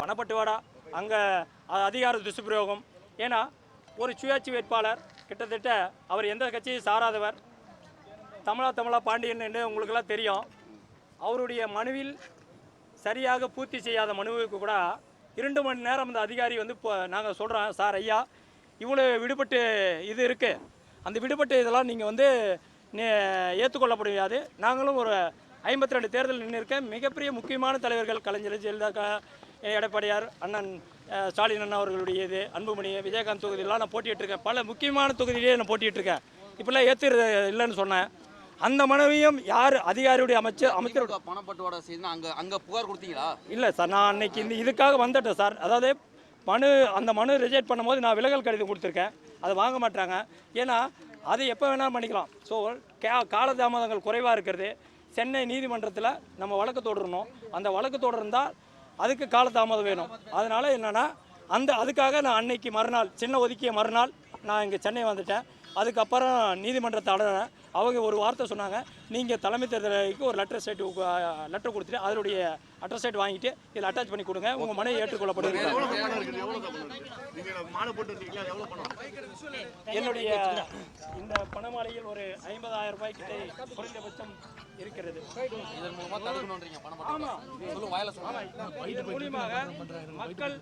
பணப்பட்டுவாடா அங்கே அதிகார துஷ்பிரயோகம் ஏன்னா ஒரு சுயாட்சி வேட்பாளர் கிட்டத்தட்ட அவர் எந்த கட்சியும் சாராதவர். தமிழா தமிழா பாண்டியன் என்று உங்களுக்கெல்லாம் தெரியும். அவருடைய மனுவில் சரியாக பூர்த்தி செய்யாத மனுவுக்கு கூட இரண்டு மணி நேரம் அந்த அதிகாரி வந்து இப்போ நாங்கள் சொல்கிறோம் சார் ஐயா இவ்வளோ விடுபட்டு இது இருக்குது அந்த விடுபட்டு இதெல்லாம் நீங்கள் வந்து ஏற்றுக்கொள்ள முடியாது நாங்களும் ஒரு ஐம்பத்தி ரெண்டு தேர்தல் நின்றுருக்கேன் மிகப்பெரிய முக்கியமான தலைவர்கள் கலைஞர் ஜெயலலிதா எடப்பாடியார் அண்ணன் ஸ்டாலின் அண்ணா அவர்களுடைய இது அன்புமணி விஜயகாந்த் தொகுதியெல்லாம் நான் போட்டிட்டு இருக்கேன் பல முக்கியமான தொகுதியிலேயே நான் போட்டிட்டு இருக்கேன் இப்போல்லாம் ஏற்றுறது இல்லைன்னு சொன்னேன். அந்த மனுவையும் யார் அதிகாரியுடைய அமைச்சர் அமைச்சர் பணப்பட்டுவாடா செய்து அங்க அங்க புகார் கொடுத்தீங்களா? இல்லை சார் நான் அன்னைக்கு இந்த இதுக்காக வந்துட்டேன் சார். அதாவது மனு அந்த மனு ரிஜெக்ட் பண்ணும்போது நான் விலகல் கடிதம் கொடுத்துருக்கேன். அதை வாங்க மாட்டாங்க. ஏன்னா அது எப்போ வேணாலும் பண்ணிக்கலாம். ஸோ கே காலதாமதங்கள் குறைவாக இருக்கிறது. சென்னை நீதிமன்றத்தில் நம்ம வழக்கு தொடரணும். அந்த வழக்கு தொடர்ந்தால் அதுக்கு காலதாமதம் வேணும். அதனால் என்னென்னா அந்த அதுக்காக நான் அன்னைக்கு மறுநாள் சின்ன ஒதுக்கிய மறுநாள் நான் இங்கே சென்னை வந்துட்டேன். அதுக்கப்புறம் நீதிமன்றத்தை அடைறேன். அவங்க ஒரு வார்த்தை சொன்னாங்க. நீங்கள் தலைமை தேர்தலுக்கு ஒரு லெட்டர் ஸ்டேட் லெட்டர் கொடுத்துட்டு அதனுடைய அட்ரஸ் வாங்கிட்டு இதில் அட்டாச் பண்ணி கொடுங்க. உங்கள் மனைவி ஏற்றுக்கொள்ளப்படுது. என்னுடைய இந்த பணமாலையில் ஒரு ஐம்பதாயிரம் ரூபாய் கிட்ட குறைந்தபட்சம் இருக்கிறது. இதன் மூலமா தடுக்கணும்ன்றீங்க பணப்பட்டு ஆமா. சொல்லுங்க வாயில சொல்லுங்க. இதன் மூலியமாக மக்கள்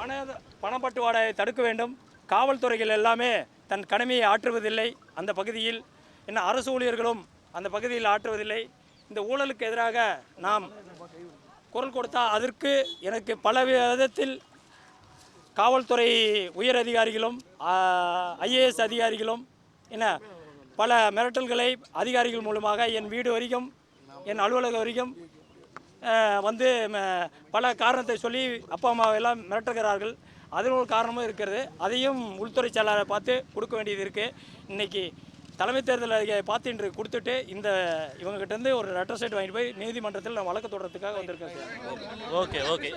பண பணப்பட்டுவாடை தடுக்க வேண்டும். காவல்துறைகள் எல்லாமே தன் கடமையை ஆற்றுவதில்லை. அந்த பகுதியில் என்ன அரசு ஊழியர்களும் அந்த பகுதியில் ஆற்றுவதில்லை. இந்த ஊழலுக்கு எதிராக நாம் குரல் கொடுத்தால் அதற்கு எனக்கு பல விதத்தில் காவல்துறை உயர் அதிகாரிகளும் ஐஏஎஸ் அதிகாரிகளும் என்ன பல மிரட்டல்களை அதிகாரிகள் மூலமாக என் வீடு வரைக்கும் என் அலுவலகம் வரைக்கும் வந்து ம- பல காரணத்தை சொல்லி அப்பா அம்மாவை எல்லாம் மிரட்டுகிறார்கள். அதில் ஒரு காரணமும் இருக்கிறது. அதையும் உள்துறை செயலாளரை பார்த்து கொடுக்க வேண்டியது இருக்குது இன்றைக்கி தலைமை தேர்தல் அதிகாரி பார்த்து இன்று கொடுத்துட்டு இந்த இவங்ககிட்ட இருந்து ஒரு லெட்டர் சைட் வாங்கிட்டு போய் நீதிமன்றத்தில் நான் வழக்கு தொடர்றதுக்காக வந்திருக்கேன் சார் ஓகே ஓகே.